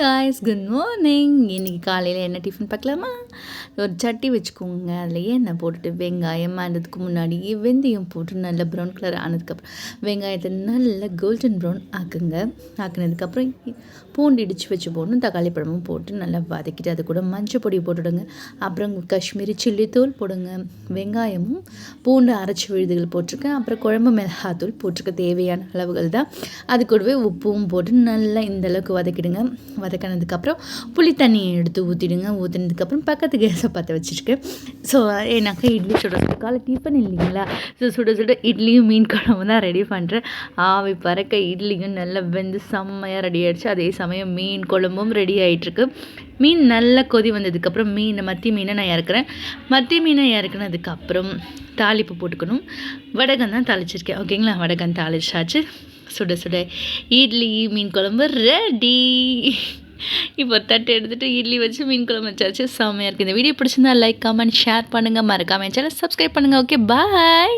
Guys good morning இன்றைக்கி காலையில் என்ன டிஃபன் பார்க்கலாமா? ஒரு சட்டி வச்சுக்கோங்க. அதில் என்ன போட்டுட்டு வெங்காயம் ஆனதுக்கு முன்னாடி வெந்தயம் போட்டு நல்லா ப்ரௌன் கலர் ஆனதுக்கப்புறம் வெங்காயத்தை நல்லா கோல்டன் ப்ரௌன் ஆக்குங்க. ஆக்குனதுக்கப்புறம் பூண்டு இடித்து வச்சு போடணும் தக்காளி பழமும் போட்டு நல்லா வதக்கிட்டு அது கூட மஞ்சள் பொடி போட்டுடுங்க. அப்புறம் காஷ்மீரி சில்லி தூள் போடுங்க. வெங்காயமும் பூண்டு அரைச்சி விழுதுகள் போட்டிருக்கேன். அப்புறம் குழம்பு மிளகாத்தூள் போட்டிருக்க தேவையான அளவுகள் தான் அது கூடவே உப்பும் போட்டு நல்லா இந்தளவுக்கு வதக்கிடுங்க. வதக்கினதுக்கப்புறம் புளி தண்ணியை எடுத்து ஊற்றிடுங்க ஊற்றினதுக்கப்புறம் பக்கத்து கேஸை பற்ற வச்சுருக்கேன் ஸோ ஏன்னாக்கா இட்லி சுட சுட காலை டிஃபன் இல்லைங்களா? ஸோ சுட சுட இட்லியும் மீன் குழம்பு தான் ரெடி பண்ணுறேன் ஆவி பறக்க இட்லியும் நல்லா வெந்து செம்மையாக ரெடி ஆகிடுச்சு அதே சமயம் மீன் குழம்பும் ரெடி ஆகிட்டுருக்கு மீன் நல்லா கொதி வந்ததுக்கப்புறம் மீன் மத்தி மீனை நான் இறக்குறேன். மத்தி மீனை இறக்குனதுக்கப்புறம் தாளிப்பு போட்டுக்கணும். வடகம் தான் தாளிச்சிருக்கேன். ஓகேங்களா? வடகம் தாளிச்சாச்சு. சுட சுட. இட்லி மீன் குழம்பு ரெடி இப்போ தட்டு எடுத்துகிட்டு இட்லி வச்சு மீன் குழம்பு வச்சாச்சு. செம்மையாக இருக்குது இந்த வீடியோ பிடிச்சிருந்தா லைக் கமெண்ட் ஷேர் பண்ணுங்கள் மறக்காமல் சேனல் சப்ஸ்கிரைப் பண்ணுங்கள் ஓகே பாய்